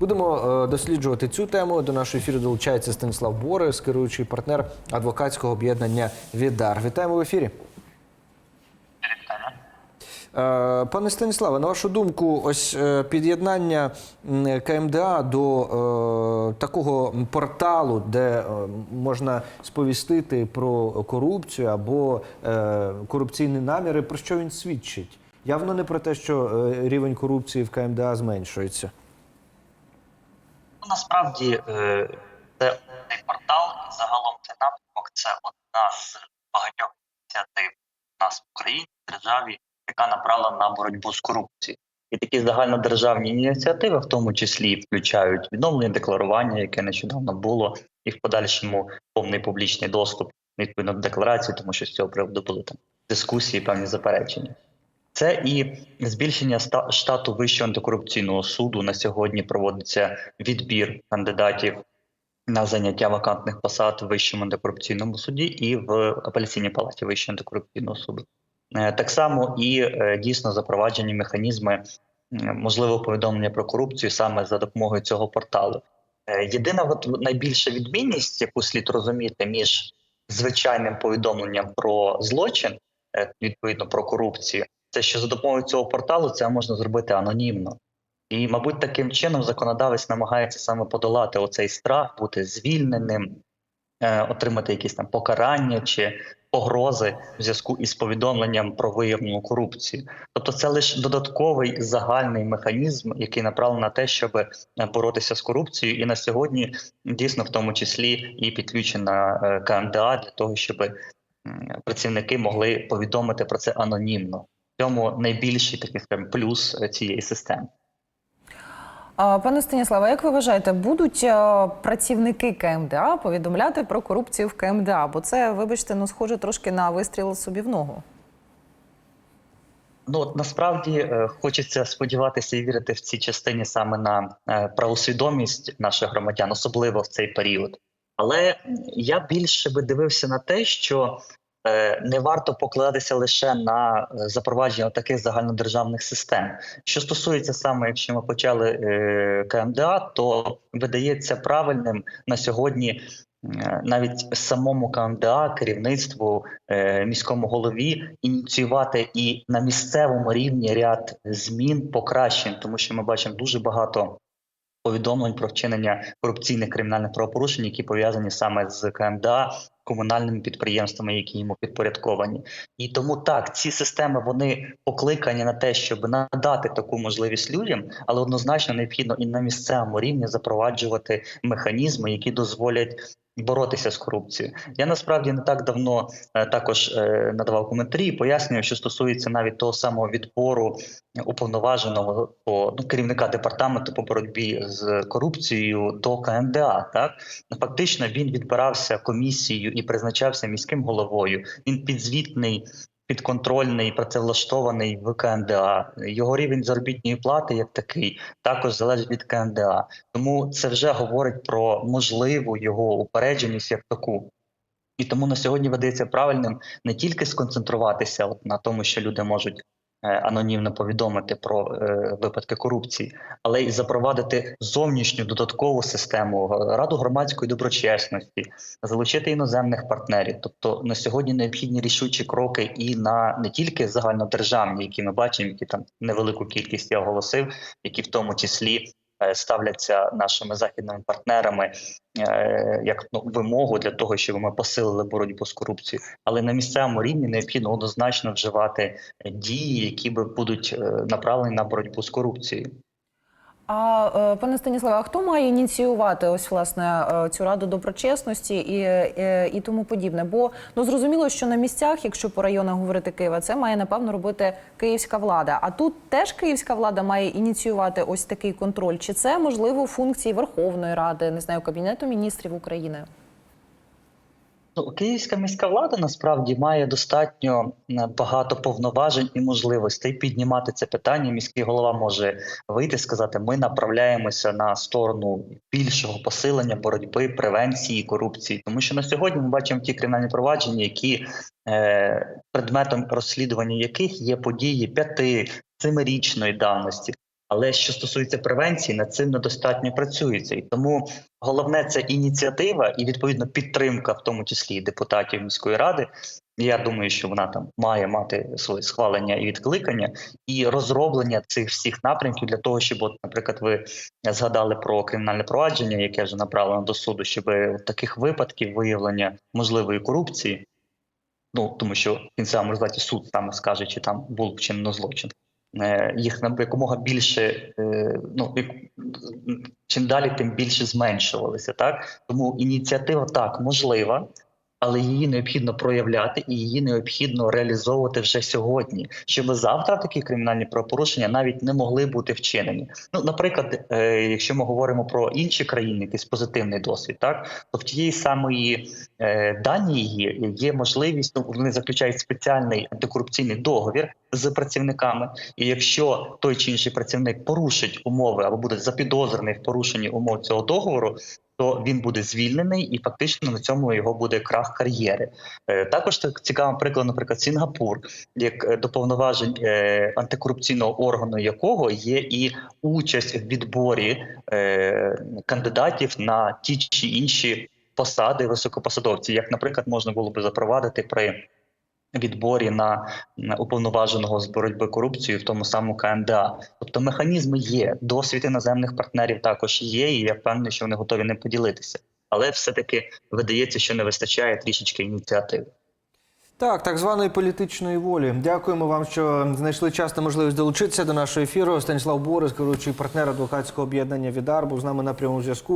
Будемо е, досліджувати цю тему. До нашого ефіру долучається Станіслав Борис, керуючий партнер адвокатського об'єднання Відар. Вітаємо в ефірі. Е, Пане Станіславе, на вашу думку, ось е, під'єднання КМДА до е, такого порталу, де можна сповістити про корупцію або е, корупційні наміри, про що він свідчить? Явно не про те, що рівень корупції в КМДА зменшується. Насправді е, це цей портал і загалом цей напрямок це одна з багатьох ініціатив нас в Україні, в державі, яка направлена на боротьбу з корупцією. І такі загальнодержавні ініціативи, в тому числі включають відновлення декларування, яке нещодавно було, і в подальшому повний публічний доступ відповідно до декларації, тому що з цього приводу були там дискусії, певні заперечення. Це і збільшення штату Вищого антикорупційного суду. На сьогодні проводиться відбір кандидатів на заняття вакантних посад в Вищому антикорупційному суді і в апеляційній палаті Вищого антикорупційного суду. Е, Так само і е, дійсно запроваджені механізми можливого повідомлення про корупцію саме за допомогою цього порталу. Е, Єдина от найбільша відмінність, яку слід розуміти між звичайним повідомленням про злочин, відповідно про корупцію, це що за допомогою цього порталу це можна зробити анонімно. І, мабуть, таким чином законодавець намагається саме подолати оцей страх, бути звільненим, е, отримати якісь там покарання чи погрози в зв'язку із повідомленням про виявлену корупцію. Тобто, це лише додатковий загальний механізм, який направлений на те, щоб е, боротися з корупцією, і на сьогодні дійсно в тому числі і підключена е, КМДА для того, щоб працівники могли повідомити про це анонімно. Цьому найбільший такий скажімо, плюс е, цієї системи. Пане Станіславе, як ви вважаєте, будуть е, працівники КМДА повідомляти про корупцію в КМДА? Бо це, вибачте, ну схоже трошки на вистріл собі в ногу. Ну от насправді е, хочеться сподіватися і вірити в цій частині саме на правосвідомість наших громадян, особливо в цей період. Але я більше би дивився на те, що не варто покладатися лише на е, запровадження таких загальнодержавних систем. Що стосується саме, якщо ми почали е, КМДА, то видається правильним на сьогодні е, навіть самому КМДА, керівництву е, міському голові ініціювати і на місцевому рівні ряд змін покращень, тому що ми бачимо дуже багато повідомлень про вчинення корупційних кримінальних правопорушень, які пов'язані саме з КМДА. Комунальними підприємствами, які йому підпорядковані, і тому так ці системи вони покликані на те, щоб надати таку можливість людям, але однозначно необхідно і на місцевому рівні запроваджувати механізми, які дозволять боротися з корупцією. Я насправді не так давно е, також е, надавав коментарі, і пояснював, що стосується навіть того самого відбору уповноваженого по ну, керівника департаменту по боротьбі з корупцією до КНДА. Так фактично він відбирався комісією і призначався міським головою. Він підзвітний. Підконтрольний, працевлаштований в КНДА. Його рівень заробітної плати, як такий, також залежить від КНДА. Тому це вже говорить про можливу його упередженість як таку. І тому на сьогодні видається правильним не тільки сконцентруватися на тому, що люди можуть анонімно повідомити про е, випадки корупції, але й запровадити зовнішню додаткову систему е, раду громадської доброчесності, залучити іноземних партнерів. Тобто на сьогодні необхідні рішучі кроки і на не тільки загальнодержавні, які ми бачимо, які там невелику кількість я оголосив, які в тому числі е, ставляться нашими західними партнерами е, як ну, вимогу для того, щоб ми посилили боротьбу з корупцією. Але на місцевому рівні необхідно однозначно вживати е, дії, які би будуть е, направлені на боротьбу з корупцією. А е, пане Станіславе, а хто має ініціювати ось власне е, цю раду доброчесності і, і, і тому подібне? Бо ну зрозуміло, що на місцях, якщо по районах говорити Києва, це має напевно робити київська влада. А тут теж київська влада має ініціювати ось такий контроль. Чи це можливо функції Верховної Ради, не знаю, Кабінету міністрів України? Ну, Київська міська влада насправді має достатньо багато повноважень і можливостей піднімати це питання. Міський голова може вийти і сказати: ми направляємося на сторону більшого посилення боротьби, превенції корупції. Тому що на сьогодні ми бачимо ті кримінальні провадження, які е, предметом розслідування яких є події п'яти семирічної давності. Але що стосується превенції, над цим недостатньо працюється, і тому головне це ініціатива і відповідно підтримка, в тому числі депутатів міської ради. Я думаю, що вона там має мати своє схвалення і відкликання, і розроблення цих всіх напрямків для того, щоб, от, наприклад, ви згадали про кримінальне провадження, яке вже направлено до суду, щоб таких випадків виявлення можливої корупції. Ну тому що в кінцевому результаті суд саме скаже, чи там був вчинено злочин. Е, Їх якомога більше, е, ну чим далі, тим більше зменшувалися. Так тому ініціатива так можлива, але її необхідно проявляти і її необхідно реалізовувати вже сьогодні, щоб завтра такі кримінальні правопорушення навіть не могли бути вчинені. Ну, наприклад, е, якщо ми говоримо про інші країни, якийсь позитивний досвід, так то в тієї самої е, Данії є, можливість, ну, вони заключають спеціальний антикорупційний договір з працівниками. І якщо той чи інший працівник порушить умови або буде запідозрений в порушенні умов цього договору, то він буде звільнений і фактично на цьому його буде крах кар'єри. Е, Також так цікавим прикладом, наприклад, Сінгапур, як е, до повноважень е, антикорупційного органу якого є і участь в відборі кандидатів на ті чи інші посади високопосадовців, як, наприклад, можна було би запровадити при відборі на уповноваженого з боротьби корупцією в тому самому КМДА. Тобто механізми є, досвід іноземних партнерів також є, і я впевнений, що вони готові ним поділитися. Але все-таки видається, що не вистачає трішечки ініціативи. Так, так званої політичної волі. Дякуємо вам, що знайшли час та можливість долучитися до нашого ефіру. Станіслав Борис, керуючий партнер адвокатського об'єднання Відар, був з нами на прямому зв'язку.